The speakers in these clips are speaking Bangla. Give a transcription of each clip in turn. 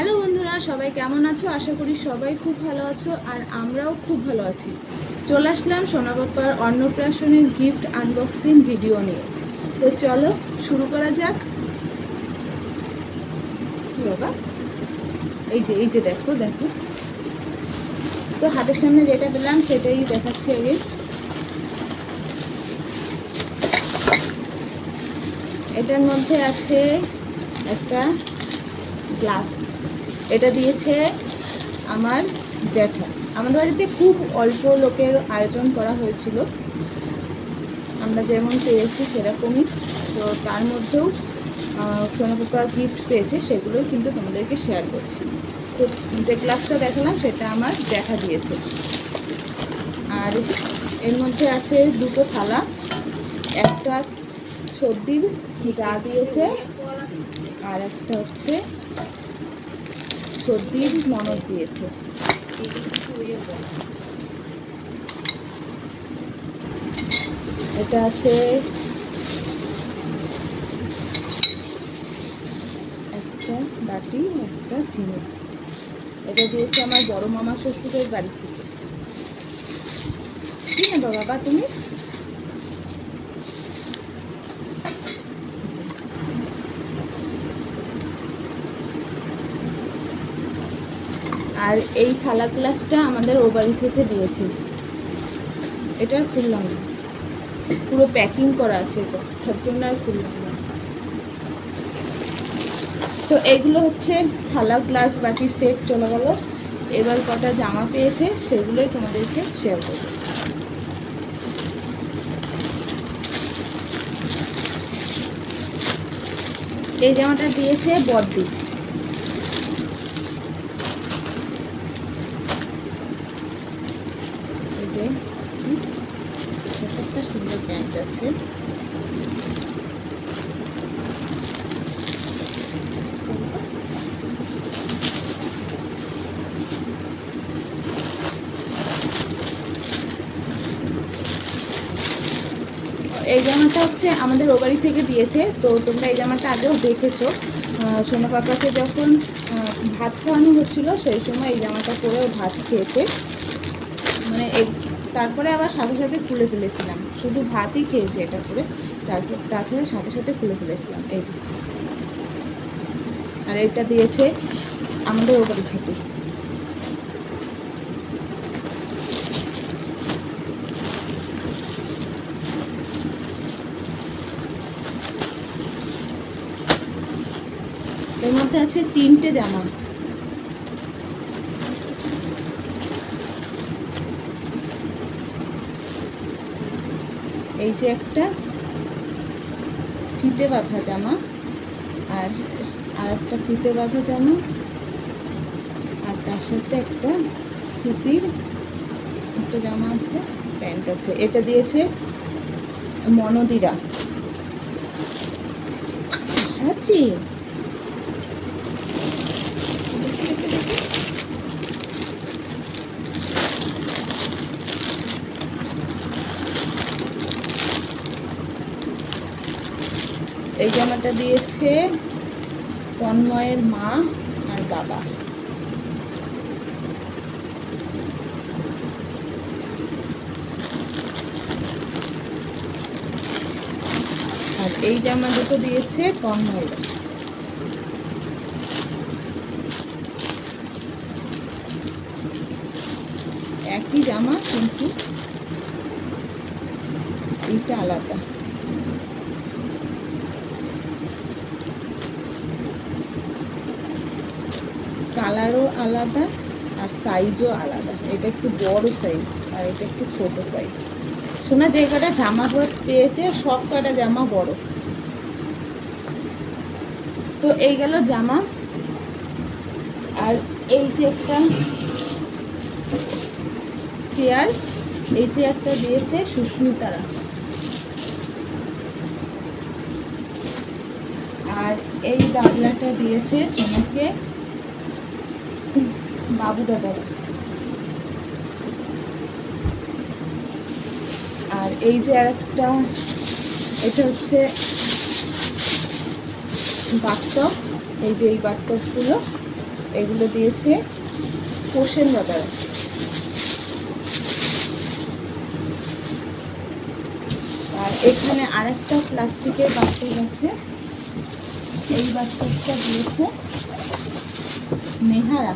হ্যালো বন্ধুরা, সবাই কেমন আছো? আশা করি সবাই খুব ভালো আছো আর আমরাও খুব ভালো আছি। চলে আসলাম সোনাবাপ্পার অন্নপ্রাশনের গিফট আনবক্সিং ভিডিও নিয়ে। তো চলো শুরু করা যাক। কি বাবা? এই যে এই যে দেখো দেখো। তো হাতের সামনে যেটা পেলাম সেটাই দেখাচ্ছি আগে। এটার মধ্যে আছে একটা গ্লাস এটা দিয়েছে আমার জ্যাঠা। আমাদের বাড়িতে খুব অল্প লোকের আয়োজন করা হয়েছিল। আমরা যেমন পেয়েছি সেরকমই। তো তার মধ্যেও সোনাপাপা গিফট পেয়েছে, সেগুলোই কিন্তু তোমাদেরকে শেয়ার করছি। তো যে গ্লাসটা দেখালাম, সেটা আমার দেখা দিয়েছে। আর এর মধ্যে আছে দুটো থালা। একটা সর্দির যা দিয়েছে, আর একটা হচ্ছে সর্দির মনদ দিয়েছে। এটা আছে একটা বাটি, একটা ঝিনুক এটা দিয়েছে আমার বড় মামা শ্বশুরের বাড়ি থেকে। কি নেবা বাবা তুমি? আর এই থালা গ্লাসটা আমাদের ও বাড়ি থেকে দিয়েছে। এটা খুললাম না। পুরো প্যাকিং করা আছে এটা। তার জন্য আর খুললাম না। তো এগুলো হচ্ছে থালা গ্লাস বাটির সেট চলে গেল এবার কটা জামা পেয়েছে, সেগুলোই তোমাদেরকে শেয়ার করব। এই জামাটা দিয়েছে বদ্দি এই যে হুম, ছোট একটা সুন্দর আছে। এই জামাটা হচ্ছে আমাদের ও বাড়ি থেকে দিয়েছে, তো তোমরা এই জামাটা আগেও দেখেছ। সোনা পাপাকে যখন ভাত খাওয়ানো হচ্ছিল, সেই সময় এই জামাটা পরেও ভাত খেয়েছে। মানে তারপরে আবার সাথে সাথে খুলে ফেলেছিলাম। শুধু ভাতই খেয়েছে এটা করে। তারপর তাছাড়া সাথে সাথে খুলে ফেলেছিলাম। এই যে। আর এটা দিয়েছে আমাদের ও বাড়ি থেকে। এর মধ্যে আছে তিনটে জামা। এই যে একটা ফিতে বাঁধা জামা আর আর একটা ফিতে বাঁধা জামা আর তার সাথে একটা সুতির একটা জামা আছে, প্যান্ট আছে। এটা দিয়েছে মনোদিরা। সাচি এই জামাটা দিয়েছে তন্ময়ের মা আর বাবা। আর এই জামা দুটো দিয়েছে তন্ময়ের একই জামা কিন্তু এইটা আলাদা। কালারও আলাদা আর সাইজও আলাদা। এটা একটু বড় সাইজ আর এটা একটু ছোট সাইজ শোনা যে কটা জামা পেয়েছে, সব কটা জামা বড়। তো এই গেল জামা। আর এই যে একটা চেয়ার এই চেয়ারটা দিয়েছে সুস্মিতারা। আর এই গামলাটা দিয়েছে সোনাকে। বাবু দাদারা। আর এই যে একটা এটা হচ্ছে বাথটব এই যে এই বাথটবগুলো এগুলো দিয়েছে পোষেন দাদারা আর এখানে আরেকটা প্লাস্টিকের বাস্কেট আছে এই বাস্কেটটা দিয়েছে নেহারা।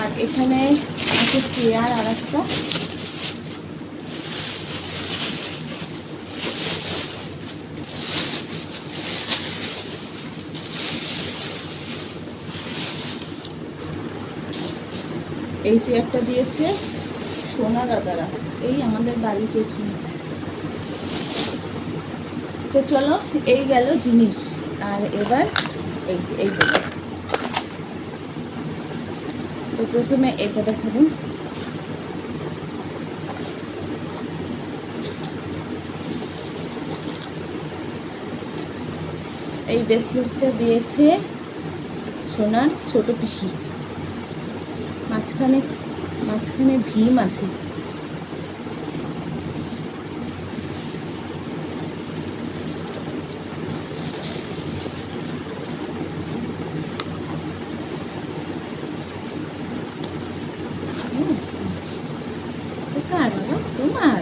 আর এখানে আছে চেয়ার আর একটা। এই চেয়ারটা দিয়েছে সোনা দাদারা এই আমাদের বাড়ির পেছনে। তো চলো, এই গেল জিনিস। আর এবার এই যে, এই তো প্রথমে এটা দেখাবো। এই ব্রেসলেটটা দিয়েছে সোনার ছোট পিসি। মাঝখানে মাঝখানে ভীম আছে হুম। তো কার বাবা তোমার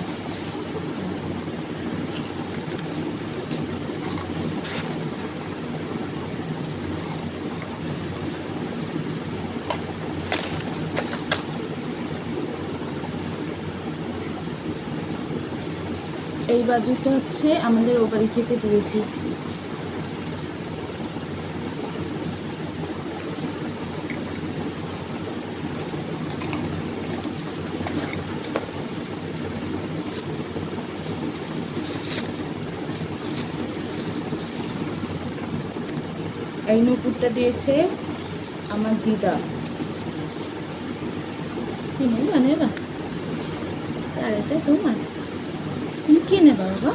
এই বাজুটা হচ্ছে আমাদের ও বাড়ি থেকে দিয়েছি। এই নুপুরটা দিয়েছে আমার দিদা। কি নেবা নেবা আর, এটা তোমার। তুমি কি নেবা বাবা?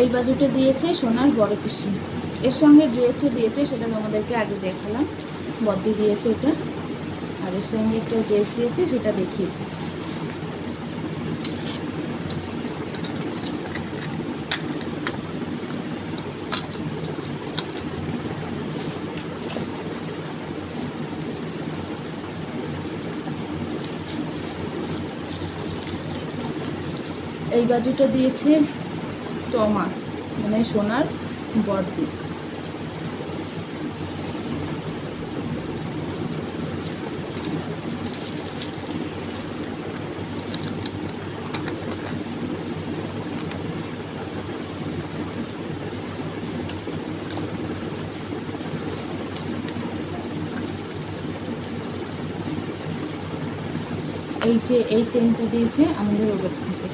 এই বাজুটা দিয়েছে সোনার বড় পিসি। এর সঙ্গে ড্রেসও দিয়েছে, সেটা তোমাদেরকে আগে দেখালাম। বদ্দি দিয়েছে এটা। আর এর সঙ্গে একটা ড্রেস দিয়েছে, সেটা দেখিয়েছি। এই বাজুটা দিয়েছে তমা মানে সোনার বড়দি এই যে, এই চেনটা দিয়েছে আমাদের ওপর থেকে।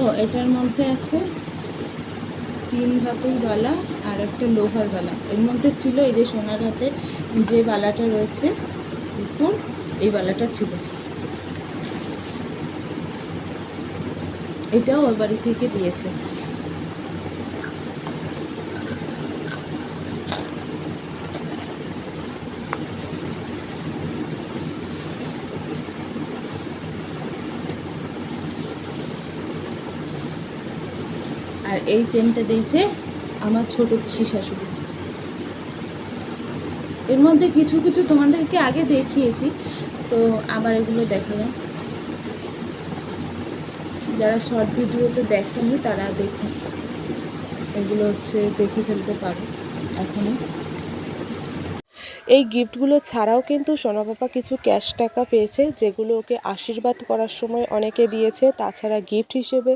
ও, এটার মধ্যে আছে তিন ধাতুর বালা আর একটা লোহার বালা। এর মধ্যে ছিল এই যে সোনার হাতে যে বালাটা রয়েছে উপর, এই বালাটা ছিল। এটাও ওই বাড়ি থেকে দিয়েছে। এই চেনটা দিয়েছে আমার ছোট পিসি শাশুড়ি। এর মধ্যে কিছু কিছু তোমাদেরকে আগে দেখিয়েছি, তো আবার এগুলো দেখালাম যারা শর্ট ভিডিওতে দেখেনি তারা দেখুন। এগুলো হচ্ছে দেখে ফেলতে পারো এখনই এই গিফটগুলো ছাড়াও কিন্তু সোনাপাপা কিছু ক্যাশ টাকা পেয়েছে, যেগুলো ওকে আশীর্বাদ করার সময় অনেকে দিয়েছে, তাছাড়া গিফট হিসেবে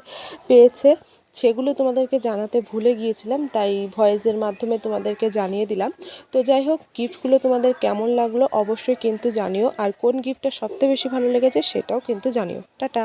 পেয়েছে। সেগুলো তোমাদেরকে জানাতে ভুলে গিয়েছিলাম, তাই ভয়েসের মাধ্যমে তোমাদেরকে জানিয়ে দিলাম। তো যাই হোক, গিফটগুলো তোমাদের কেমন লাগল অবশ্যই কিন্তু জানিও, আর কোন গিফটটা সবথেকে বেশি ভালো লেগেছে সেটাও কিন্তু জানিও। টাটা!